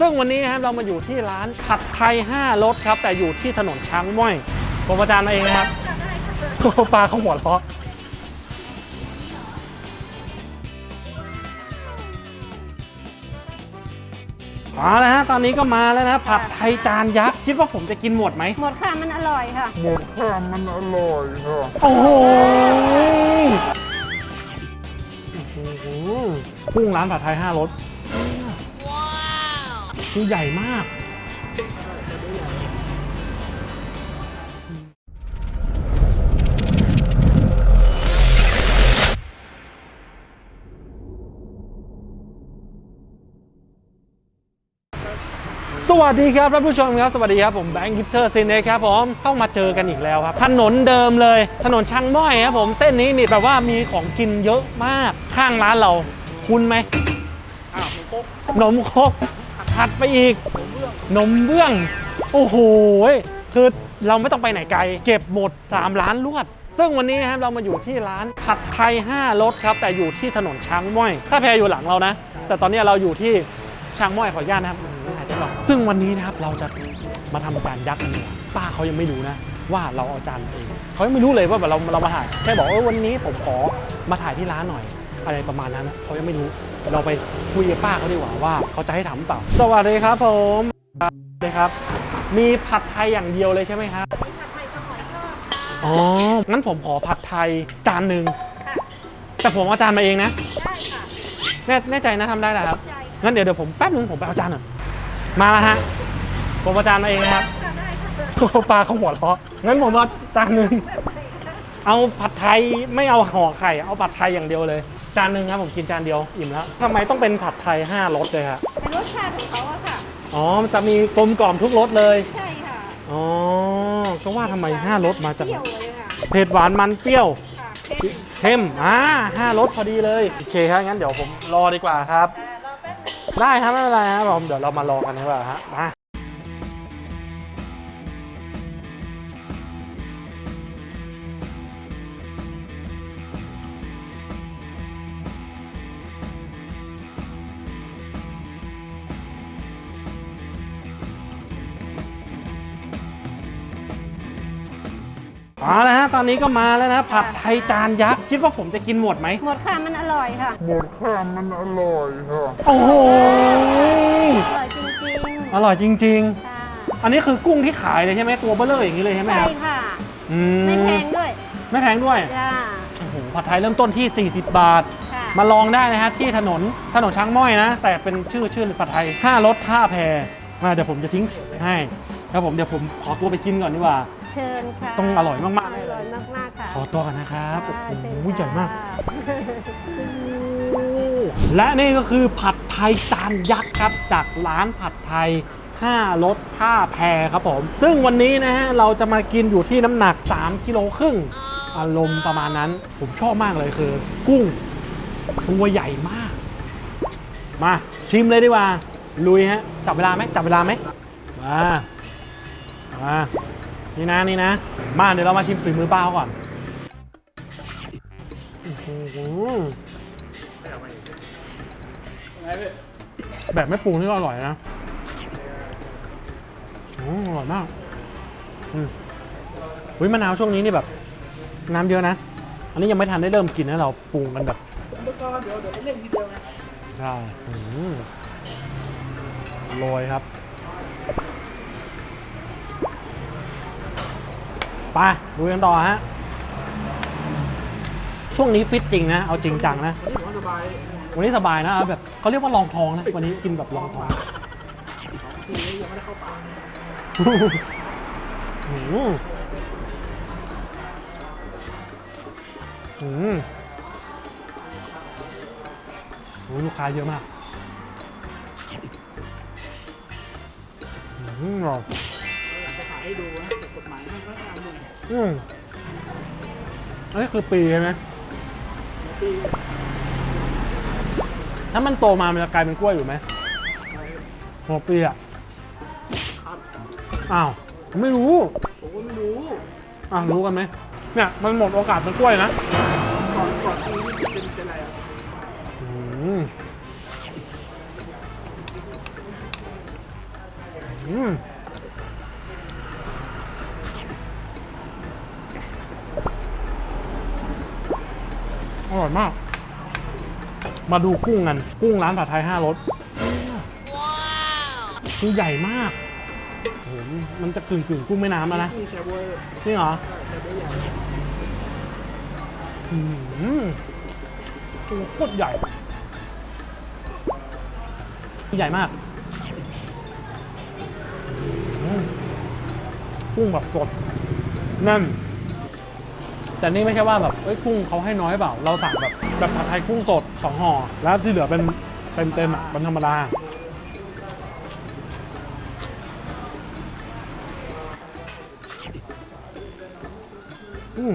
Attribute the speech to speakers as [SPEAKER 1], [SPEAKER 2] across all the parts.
[SPEAKER 1] ซึ่งวันนี้นะครับเรามาอยู่ที่ร้านผัดไทย5รสครับ แต่อยู่ที่ถนนช้างม้อยผมอาจารย์มาเองนะครับโอ้โหปลาเขาหัวเราะเอาละฮะตอนนี้ก็มาแล้วนะผัดไทยจานยักษ์คิดว่าผมจะกินหมดไหม
[SPEAKER 2] หมดค่ะมันอร่อยค่ะ
[SPEAKER 3] หมดค่ะมันอร่อยค่ะ
[SPEAKER 1] โอ้โหกุ้งร้านผัดไทย5รสว้าว คือใหญ่มาก สวัสดีครับท่านผู้ชมครับ สวัสดีครับ ผมแบงค์ฮิปเตอร์ซินเนครับผมต้องมาเจอกันอีกแล้วครับ ถนนเดิมเลย ถนนช่างม้อยครับผมเส้นนี้นี่แบบว่ามีของกินเยอะมาก ข้างร้านเรา คุ้นไหม
[SPEAKER 3] อ้าวหมูก
[SPEAKER 1] ขนมครก ถัดไปอีก นมเบื้อง โอ้โห คือเราไม่ต้องไปไหนไกล เก็บหมด 3 ล้านลวด ซึ่งวันนี้นะครับเรามาอยู่ที่ร้านผัดไทย 5รสครับ แต่อยู่ที่ถนนช้างม้อย ถ้าแพรอยู่หลังเรานะ แต่ตอนนี้เราอยู่ที่ช้างม้อยขออนุญาตนะครับอายใจไม่อกซึ่งวันนี้นะครับเราจะมาทำการยักษ์กันเนี่ยป้าเขายังไม่รู้นะ ว่าเราเอาจานเองเขายังไม่รู้เลยว่าแบบเราเรามาถ่ายแค่บอกว่าวันนี้ผมขอมาถ่ายที่ร้านหน่อย อะไรประมาณนั้นนะเขายังไม่รู้ เราไปคุยกับป้าเขาดีกว่าว่าเขาจะให้ทำหรือเปล่า สวัสดีครับผมสวัสดีครับ มีผัดไทยอย่างเดียวเลยใช่ไหมครับ
[SPEAKER 2] ผัดไทยสมอนชอบค่ะ
[SPEAKER 1] อ๋อ งั้นผมขอผัดไทยจานหนึ่ง
[SPEAKER 2] ค่ะ
[SPEAKER 1] แต่ผมเอาจานมาเองนะ
[SPEAKER 2] ได้ค่ะ
[SPEAKER 1] แน่แน่ใจนะทำได้แหละครับ
[SPEAKER 2] ใจ
[SPEAKER 1] งั้นเดี๋ยวเดี๋ยวผมแป๊บนึงผมไปเอาจานหน่อยมาแล้วฮะ ผมเอาจานมาเองนะครับ
[SPEAKER 2] ค่ะได้ค่ะ
[SPEAKER 1] โอ้โหปลาเขาหัวเราะงั้นผมเอาจานหนึ่ง เอาผัดไทยไม่เอาห่อไข่ เอาผัดไทยอย่างเดียวเลย จานหนึ่งครับผมกินจานเดียวอิ่มแล้วทำไมต้องเป็นผัดไทย5รสเลยครับ
[SPEAKER 2] เป็นรสชาติของเขาอะค่ะ
[SPEAKER 1] อ๋อมันจะมีกลมกล่อมทุกรสเลย
[SPEAKER 2] ใช่ค่ะ
[SPEAKER 1] อ๋อก็ว่าทำไม5รสมาจาก
[SPEAKER 2] เปรี้ยวเลยค่ะ
[SPEAKER 1] เผ็ดหวานมันเปรี้ยว
[SPEAKER 2] ค่ะเค็ม
[SPEAKER 1] เข้มอ่าห้ารสพอดีเลยโอเคครับงั้นเดี๋ยวผมรอดีกว่าครับ
[SPEAKER 2] อ่ารอแป๊บนึง
[SPEAKER 1] ได้ครับไม่เป็นไรครับผมเดี๋ยวเรามารอกันดีกว่าฮะมา เอาละฮะตอนนี้ก็มาแล้วนะผัดไทยจานยักษ์คิดว่าผมจะกินหมดไหม
[SPEAKER 2] หมดค่ะมันอร่อยค่ะ
[SPEAKER 3] หมดค่ะมันอร่อยค่ะ
[SPEAKER 1] โอ้โห
[SPEAKER 2] อร่อยจริง
[SPEAKER 1] อร่อยจริง
[SPEAKER 2] ๆค่ะ
[SPEAKER 1] ๆ อันนี้คือกุ้งที่ขายเลยใช่ไหมตัวเบลเลอร์อย่างนี้เลยใช่ไหม
[SPEAKER 2] ใช่
[SPEAKER 1] ครับ
[SPEAKER 2] ค่ะ
[SPEAKER 1] อื
[SPEAKER 2] ไม่แพงด้วย
[SPEAKER 1] ไม่แพงด้วย
[SPEAKER 2] จ้า
[SPEAKER 1] โอ้โหผัดไทยเริ่มต้นที่ 40 บาท
[SPEAKER 2] ค่ะ
[SPEAKER 1] มาลองได้นะฮะที่ถนนถนนช้างม้อยนะ แต่เป็นชื่อชื่อผัดไทย5รส5แพรอ่าเดี๋ยวผมจะทิ้งให้ครับผมเดี๋ยวผมขอตัวไปกินก่อนดีกว่า
[SPEAKER 2] เชิญค่ะ
[SPEAKER 1] ต้องอร่อยมากๆ
[SPEAKER 2] อ
[SPEAKER 1] แน่เลย
[SPEAKER 2] ร่อยมากๆค่ะ
[SPEAKER 1] ขอตัวกันนะครับโอ้
[SPEAKER 2] ค่ะ
[SPEAKER 1] โห
[SPEAKER 2] เชิญ
[SPEAKER 1] ใหญ่มาก
[SPEAKER 2] ค่ะ
[SPEAKER 1] และนี่ก็คือผัดไทยจานยักษ์ครับ จากร้านผัดไทย5รสท่าแพรครับผม ซึ่งวันนี้นะฮะ เราจะมากินอยู่ที่น้ำหนัก 3 กิโลครึ่ง อารมณ์ประมาณนั้น ผมชอบมากเลยคือ กุ้งตัวใหญ่มาก มาชิมเลยดีกว่า ลุยฮะ จับเวลาไหมจับเวลาไหมมามา นี่นะนี่นะ มาเดี๋ยวเรามาชิมฝีมือป้าเขาก่อนอื้อหือแบบไม่ปรุงนี่ก็อร่อยนะอืมอร่อยมากอืมอุ้ยมะนาวช่วงนี้นี่แบบ น้ำเยอะนะ อันนี้ยังไม่ทันได้เริ่มกินนะเราปรุงกันแบบ
[SPEAKER 3] เดี๋ยวเดี๋ยวเดี๋ยวไปเล่นทีเดียวไง
[SPEAKER 1] ใช่อืมโรยครับ ไปดูกันต่อฮะ ช่วงนี้ฟิตจริงนะ เอาจริงจังนะ
[SPEAKER 3] วันนี้สบาย
[SPEAKER 1] วันนี้สบายนะเอาแบบเขาเรียกว่าลองทองนะ วันนี้กินแบบลองทอง
[SPEAKER 3] ทีนี้ยัง
[SPEAKER 1] อืมอืมโอ้ลูกค้าเยอะมากอืม
[SPEAKER 3] ให้ดูนะแต่กฎหมายมันก็ตามดู
[SPEAKER 1] อืมอันนี้คือปีใช่ไหม
[SPEAKER 3] ปี
[SPEAKER 1] ถ้ามันโตมามันจะกลายเป็นกล้วยอยู่ไหมหัวปีอะ
[SPEAKER 3] ครับ
[SPEAKER 1] อ้าวผมไม่รู้
[SPEAKER 3] ผมก็ไม่รู้
[SPEAKER 1] อะรู้กันไหมเนี่ยมันหมดโอกาสเป็นกล้วยนะ
[SPEAKER 3] ก่อนก่อนปีนี้เป็นเป็นอะไรอะ
[SPEAKER 1] อืมอืม อร่อยมาก มาดูกุ้งกัน กุ้งร้านผัดไทยห้ารสคือใหญ่มากโอ้โหมันจะกึ่งกึ่งๆกุ้งแม่น้ำแล้วนะ
[SPEAKER 3] นี่แชร์บวย
[SPEAKER 1] จริงเหรอ
[SPEAKER 3] แชร์บวยใหญ่
[SPEAKER 1] อืมตัวโคตรใหญ่ ใหญ่มากอืมกุ้งแบบสดแน่น แต่นี่ไม่ใช่ว่าแบบเอ้ยกุ้งเขาให้น้อยเปล่า เราสั่งแบบแบบผัดไทยกุ้งสดสองห่อ แล้วที่เหลือเป็นเต็มเต็มๆอะเป็นธรรมดา อืม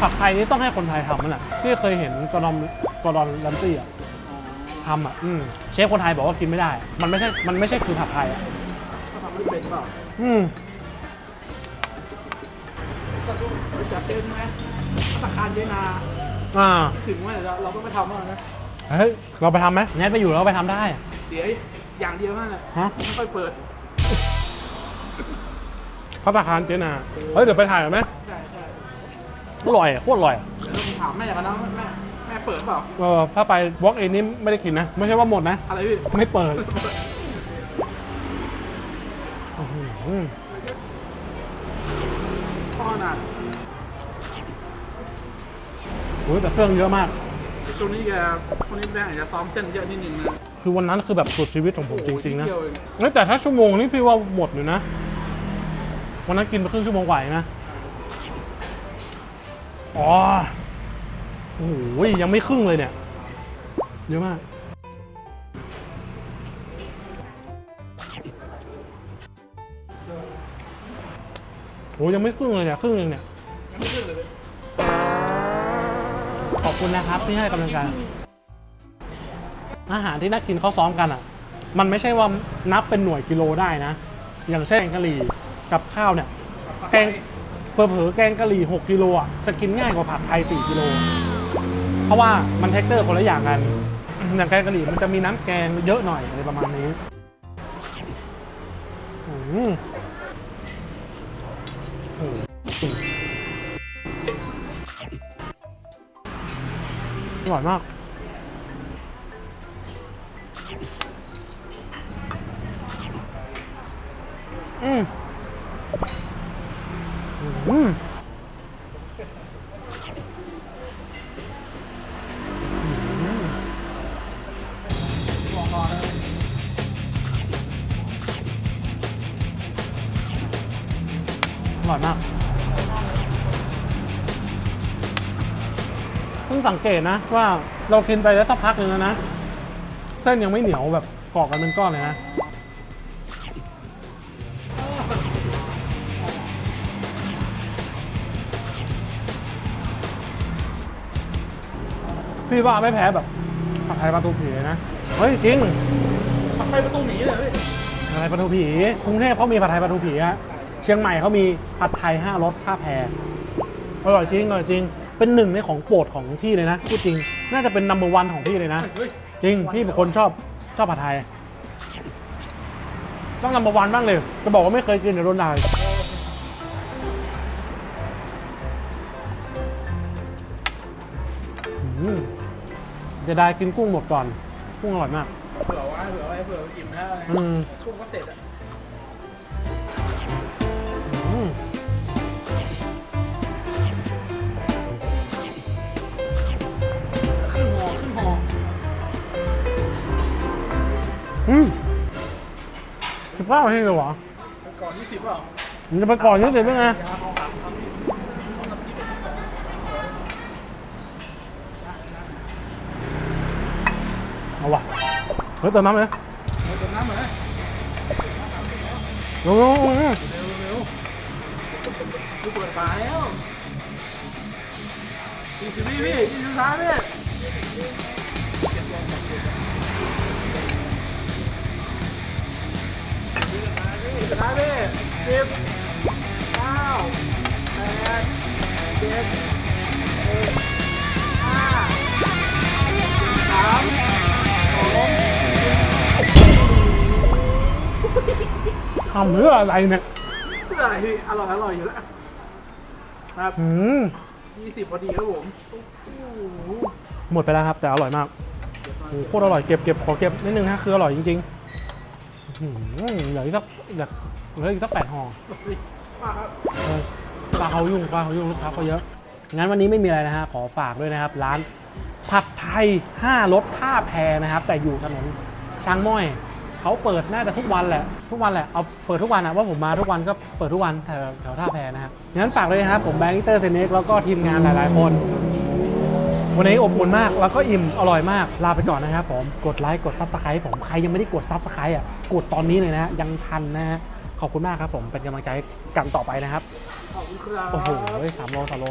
[SPEAKER 1] ผัดไทยนี่ต้องให้คนไทยทำนั่นแหละที่เคยเห็นกอร์ดอนกอร์ดอนแรมซี่อะทำอะอืมเชฟคนไทยบอกว่ากินไม่ได้ มันไม่ใช่มันไม่ใช่คือผัดไทยอะ
[SPEAKER 3] ถ้าทำไม่เป็นเปล่า
[SPEAKER 1] อืม
[SPEAKER 3] จะเต้นไหมธนาคารเจนา
[SPEAKER 1] อ่า
[SPEAKER 3] ถึงว่าเราเราต้องไปทำแล้วนะ
[SPEAKER 1] เฮ้ย เราไปทำไหมแนทไปอยู่แล้วไปทำได้
[SPEAKER 3] เสียอย่างเดียวนั่นแหละ
[SPEAKER 1] ฮะ
[SPEAKER 3] ไม่ค่อยเปิด
[SPEAKER 1] พัตตาคารเจนา เฮ้ย เดี๋ยวไปถ่ายกันไหม
[SPEAKER 3] ใช่ใช่
[SPEAKER 1] อร่อยอะโคตรอร่อยอะ
[SPEAKER 3] เดี๋ยวต้องถามแม่กันนะแม่แม่เปิดเปล่า
[SPEAKER 1] เออ ถ้าไปวอล์กเองนี่ไม่ได้กินนะ ไม่ใช่ว่าหมดนะ
[SPEAKER 3] อะไรพี่
[SPEAKER 1] ไม่เปิด อื้อหือ
[SPEAKER 3] พ่อน่ะ
[SPEAKER 1] โอ้ยแต่เครื่องเยอะมาก
[SPEAKER 3] ช่วงนี้แกคนนี้แม่อาจจะซ้อมเส้นเยอะนิดนึงนะ
[SPEAKER 1] คือวันนั้นคือแบบสุดชีวิตของผมจริงๆนะ
[SPEAKER 3] โอ้โหดเดียวเอง
[SPEAKER 1] เฮ้ยแต่ถ้าชั่วโมงนี่พี่ว่าหมดอยู่นะ วันนั้นกินไปครึ่งชั่วโมงกว่าเองนะอ๋อโอ้โหยังไม่ครึ่งเลยเนี่ย เยอะมาก โอ้ยังไม่ครึ่งเลยเนี่ยครึ่งหนึงเนี่ย
[SPEAKER 3] ยังไม่ขึ้นเลยพี่
[SPEAKER 1] ขอบคุณนะครับที่ให้กำลังใจอาหารที่นักกินเขาซ้อมกันอะ มันไม่ใช่ว่านับเป็นหน่วยกิโลได้นะ อย่างเช่นแกงกะหรี่กับข้าวเนี่ย แกงเผลอๆแกงกะหรี่6กิโลอะจะกินง่ายกว่าผัดไทย4กิโล เพราะว่ามันเท็กเจอร์คนละอย่างกัน อย่างแกงกะหรี่มันจะมีน้ำแกงเยอะหน่อยอะไรประมาณนี้อืมโอร่อยมาก อืมอืม สังเกตนะว่าเรากินไปแล้วสักพักหนึ่งแล้วนะ เส้นยังไม่เหนียวแบบเกาะกันเป็นก้อนเลยนะพี่ว่าไม่แพ้แบบผัดไทยปลาทูผีเลยนะ เฮ้ยจริง
[SPEAKER 3] ปักไปประตูหนีเลยพี่
[SPEAKER 1] ผัดไทยปลาทูผีกรุงเทพเขามีผัดไทยปลาทูผีฮะเชียงใหม่เขามีผัดไทยห้ารสท่าแพอร่อยจริงอร่อยจริง เป็นหนึ่งในของโปรดของพี่เลยนะพูดจริง น่าจะเป็นนัมเบอร์วันของพี่เลยนะ
[SPEAKER 3] เฮ้ย
[SPEAKER 1] จริง พี่เป็นคนชอบชอบผัดไทย ต้องนัมเบอร์วันบ้างเลย จะบอกว่าไม่เคยกินเดี๋ยวโดนด่าอีกอืมจะได้กินกุ้งหมดก่อน กุ้งอร่อยมาก
[SPEAKER 3] เผื่อไว้เผื่อไว้เผื่ออิ่มแล้วอะไร
[SPEAKER 1] อืม
[SPEAKER 3] ช่วงก็เสร็จอะ
[SPEAKER 1] อืมสิบเก้าทีเลยวะ
[SPEAKER 3] ไปก่อนยี่สิบเปล่า
[SPEAKER 1] มันจะไปก่อนยี่สิบได้ไงเอาว่ะเฮ้ยเติมน้ำเลย
[SPEAKER 3] เอาเติมน้ำหน่อยนะ
[SPEAKER 1] ลงลงลง
[SPEAKER 3] เร็วเร็วกูเปิดฝาแล้วยี่สิบวิพี่ยี่สิบสามพี่ ชนะพี่สิบเก้าแปดเจ็ดหกห้าสามสอง
[SPEAKER 1] ทำเพื่ออะไรเนี่ย
[SPEAKER 3] เพื่ออะไรอร่อยอร่อยอยู่แล้ว ครับ
[SPEAKER 1] อืม
[SPEAKER 3] ยี่สิบพอดีครับผมห
[SPEAKER 1] มดไปแล้วครับ แต่อร่อยมากโอ้โหโคตรอร่อยเก็บเก็บขอเก็บนิดนึงฮะคืออร่อยจริง ๆ เหลืออีกสักเหลือเหลืออีกสักแปดห่อเออปลาเขายุ่งปลาเขายุ่งลูกค้าเขาเยอะ งั้นวันนี้ไม่มีอะไรนะฮะ ขอฝากด้วยนะครับ ร้านผัดไทย5รสท่าแพนะครับ แต่อยู่ถนนช้างม้อย เขาเปิดน่าจะทุกวันแหละ ทุกวันแหละ เอาเปิดทุกวันนะว่าผมมาทุกวันก็เปิดทุกวันแถวแถวท่าแพนะครับ งั้นฝากเลยนะครับ ผมแบงค์อิเตอร์เซเนกแล้วก็ทีมงานหลาย ๆ คน วันนี้อบอุ่นมากแล้วก็อิ่มอร่อยมากลาไปก่อนนะครับผมกดไลค์กดซับสไครต์ผมใครยังไม่ได้กดซับสไครต์อะกดตอนนี้เลยนะยังทันนะฮะขอบคุณมากครับผมเป็นกำลังใจกันต่อไปนะครับ
[SPEAKER 3] ขอบคุณครับ
[SPEAKER 1] โอ้โหสามโลสามโล